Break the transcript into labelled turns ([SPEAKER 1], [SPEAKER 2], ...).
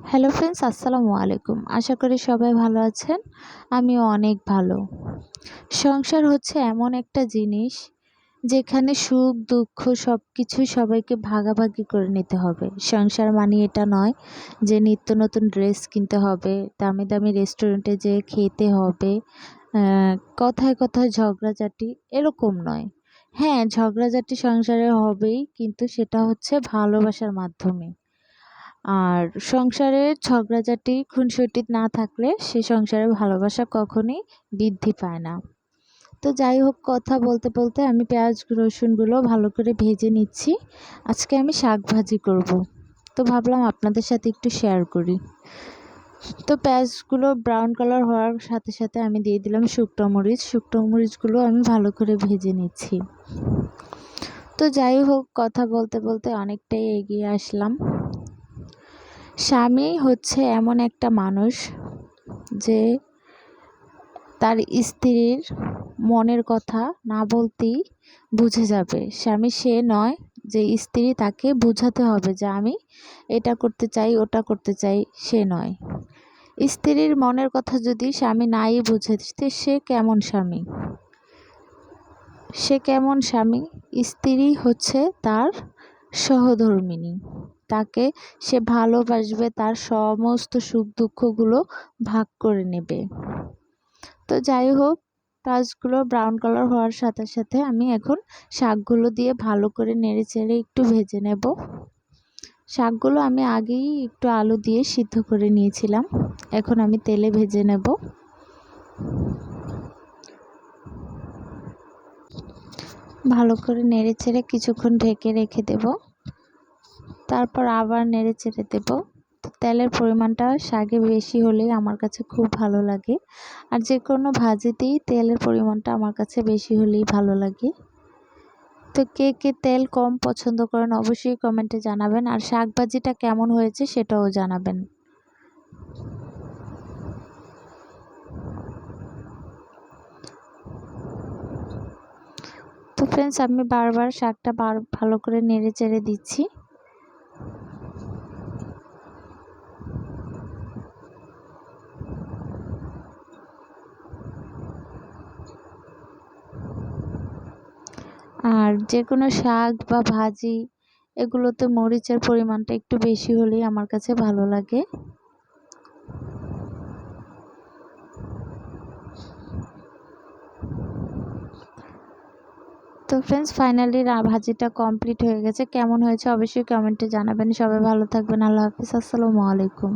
[SPEAKER 1] Hello friends আসসালামু আলাইকুম। আশা করি সবাই ভালো আছেন। আমিও অনেক ভালো। সংসার হচ্ছে এমন একটা জিনিস যেখানে সুখ, দুঃখ সব কিছুই সবাইকে ভাগাভাগি করে নিতে হবে। সংসার মানে এটা নয় যে নিত্য নতুন ড্রেস কিনতে হবে, দামি দামি রেস্টুরেন্টে যেয়ে খেতে হবে কথায় কথায় ঝগড়াঝাটি এরকম নয়। হ্যাঁ ঝগড়াঝাটি সংসারে হবেই, কিন্তু সেটা হচ্ছে ভালোবাসার মাধ্যমে। আর সংসারে ঝগড়াঝাটি, খুনসুটি না থাকলে সে সংসারে ভালোবাসা কখনই বৃদ্ধি পায় না। তো যাই হোক, কথা বলতে বলতে আমি পেঁয়াজ, রসুনগুলো ভালো করে ভেজে নিচ্ছি। আজকে আমি শাক ভাজি করব। তো ভাবলাম আপনাদের সাথে একটু শেয়ার করি। তো পেঁয়াজগুলো ব্রাউন কালার হওয়ার সাথে সাথে আমি দিয়ে দিলাম শুকনো মরিচ। শুকনো মরিচগুলো আমি ভালো করে ভেজে নিচ্ছি। তো যাই হোক, কথা বলতে বলতে অনেকটাই এগিয়ে আসলাম। স্বামী হচ্ছে এমন একটা মানুষ যে তার স্ত্রীর মনের কথা না বলতেই বুঝে যাবে। স্বামী সে নয় যে স্ত্রী তাকে বুঝাতে হবে যে আমি এটা করতে চাই, ওটা করতে চাই, সে নয়। স্ত্রীর মনের কথা যদি স্বামী নাই বুঝে সে কেমন স্বামী? সে কেমন স্বামী? স্ত্রী হচ্ছে তার সহধর্মিণী তাকে সে ভালোবাসবে, তার সমস্ত সুখ দুঃখগুলো ভাগ করে নেবে। তো যাই হোক পেঁয়াজগুলো ব্রাউন কালার হওয়ার সাথে সাথে আমি এখন শাকগুলো দিয়ে ভালো করে নেড়ে চেড়ে একটু ভেজে নেব। শাকগুলো আমি আগেই একটু আলু দিয়ে সিদ্ধ করে নিয়েছিলাম, এখন আমি তেলে ভেজে নেব। ভালো করে নেড়ে চেড়ে কিছুক্ষণ ঢেকে রেখে দেবো। তারপর আবার নেড়ে চেড়ে দেবো। তেলের পরিমাণটা শাকে বেশি হলেই আমার কাছে খুব ভালো লাগে। আর যে কোনো ভাজিতেই তেলের পরিমাণটা আমার কাছে বেশি হলেই ভালো লাগে। তো কে কে তেল কম পছন্দ করেন অবশ্যই কমেন্টে জানাবেন। আর শাক ভাজিটা কেমন হয়েছে সেটাও জানাবেন। তো ফ্রেন্ডস আমি বারবার শাকটা ভালো করে নেড়ে চেড়ে দিচ্ছি। আর যে কোনো শাক বা ভাজি, এগুলোতে মরিচের পরিমাণটা একটু বেশি হলেই আমার কাছে ভালো লাগে। তো ফ্রেন্ডস ফাইনালি ভাজিটা কমপ্লিট হয়ে গেছে। কেমন হয়েছে অবশ্যই কমেন্টে জানাবেন। সবাই ভালো থাকবেন। আল্লাহ হাফিজ। আসসালামু আলাইকুম।